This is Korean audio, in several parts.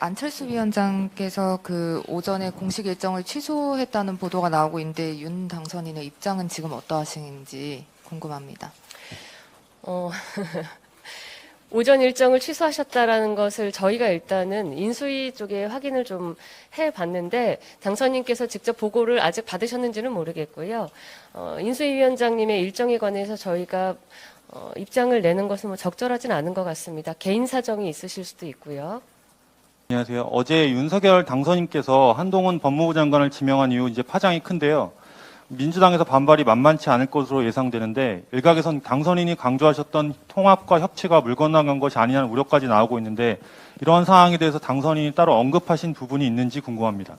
안철수 위원장께서 그 오전에 공식 일정을 취소했다는 보도가 나오고 있는데 윤 당선인의 입장은 지금 어떠하신지 궁금합니다. 어, 오전 일정을 취소하셨다라는 것을 저희가 일단은 인수위 쪽에 확인을 좀 해봤는데 당선인께서 직접 보고를 아직 받으셨는지는 모르겠고요. 어, 인수위 위원장님의 일정에 관해서 저희가 어, 입장을 내는 것은 뭐 적절하진 않은 것 같습니다. 개인 사정이 있으실 수도 있고요. 안녕하세요. 어제 윤석열 당선인께서 한동훈 법무부 장관을 지명한 이후 이제 파장이 큰데요. 민주당에서 반발이 만만치 않을 것으로 예상되는데 일각에선 당선인이 강조하셨던 통합과 협치가 물 건너간 것이 아니냐는 우려까지 나오고 있는데 이러한 상황에 대해서 당선인이 따로 언급하신 부분이 있는지 궁금합니다.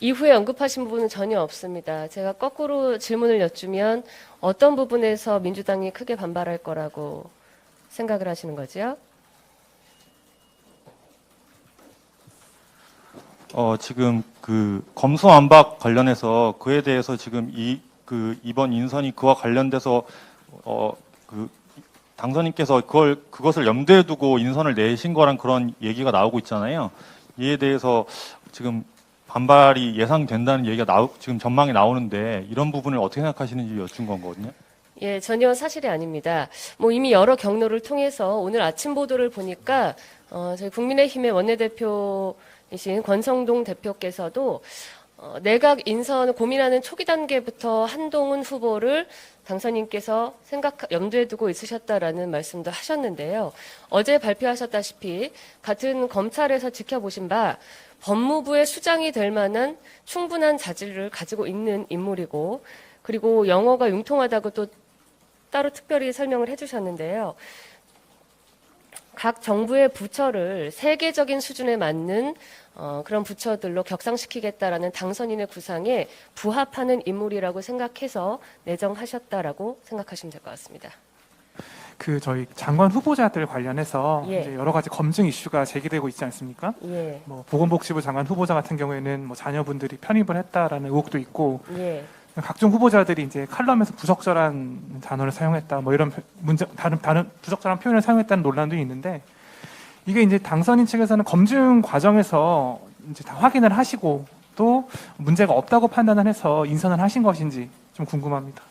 이후에 언급하신 부분은 전혀 없습니다. 제가 거꾸로 질문을 여쭈면 어떤 부분에서 민주당이 크게 반발할 거라고 생각을 하시는 거죠? 어, 지금 그 검수완박 관련해서 그에 대해서 지금 이 그 이번 인선이 그와 관련돼서 어, 그 당선인께서 그걸 그것을 염두에 두고 인선을 내신 거란 그런 얘기가 나오고 있잖아요. 이에 대해서 지금 반발이 예상된다는 얘기가 나오, 지금 전망이 나오는데 이런 부분을 어떻게 생각하시는지 여쭌 거거든요. 예, 전혀 사실이 아닙니다. 뭐 이미 여러 경로를 통해서 오늘 아침 보도를 보니까 어, 저희 국민의힘의 원내대표 이신 권성동 대표께서도 어, 내각 인선 고민하는 초기 단계부터 한동훈 후보를 당선인께서 생각 염두에 두고 있으셨다라는 말씀도 하셨는데요. 어제 발표하셨다시피 같은 검찰에서 지켜보신 바 법무부의 수장이 될 만한 충분한 자질을 가지고 있는 인물이고 그리고 영어가 융통하다고 또 따로 특별히 설명을 해주셨는데요. 각 정부의 부처를 세계적인 수준에 맞는 어, 그런 부처들로 격상시키겠다라는 당선인의 구상에 부합하는 인물이라고 생각해서 내정하셨다라고 생각하시면 될 것 같습니다. 그 저희 장관 후보자들 관련해서 예. 이제 여러 가지 검증 이슈가 제기되고 있지 않습니까? 예, 뭐 보건복지부 장관 후보자 같은 경우에는 뭐 자녀분들이 편입을 했다라는 의혹도 있고 예, 각종 후보자들이 이제 칼럼에서 부적절한 단어를 사용했다 뭐 이런 문제 다른 다른 부적절한 표현을 사용했다는 논란도 있는데 이게 이제 당선인 측에서는 검증 과정에서 이제 다 확인을 하시고 또 문제가 없다고 판단을 해서 인선을 하신 것인지 좀 궁금합니다.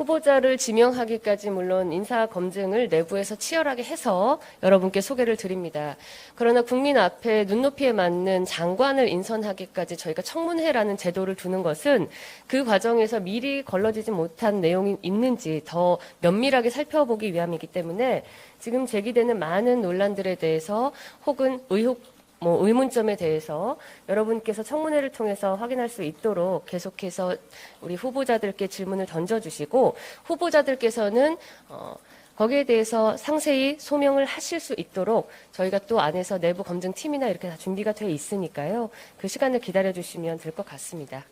후보자를 지명하기까지 물론 인사 검증을 내부에서 치열하게 해서 여러분께 소개를 드립니다. 그러나 국민 앞에 눈높이에 맞는 장관을 인선하기까지 저희가 청문회라는 제도를 두는 것은 그 과정에서 미리 걸러지지 못한 내용이 있는지 더 면밀하게 살펴보기 위함이기 때문에 지금 제기되는 많은 논란들에 대해서 혹은 의혹 뭐 의문점에 대해서 여러분께서 청문회를 통해서 확인할 수 있도록 계속해서 우리 후보자들께 질문을 던져주시고 후보자들께서는 어, 거기에 대해서 상세히 소명을 하실 수 있도록 저희가 또 안에서 내부 검증팀이나 이렇게 다 준비가 되어 있으니까요. 그 시간을 기다려 주시면 될 것 같습니다.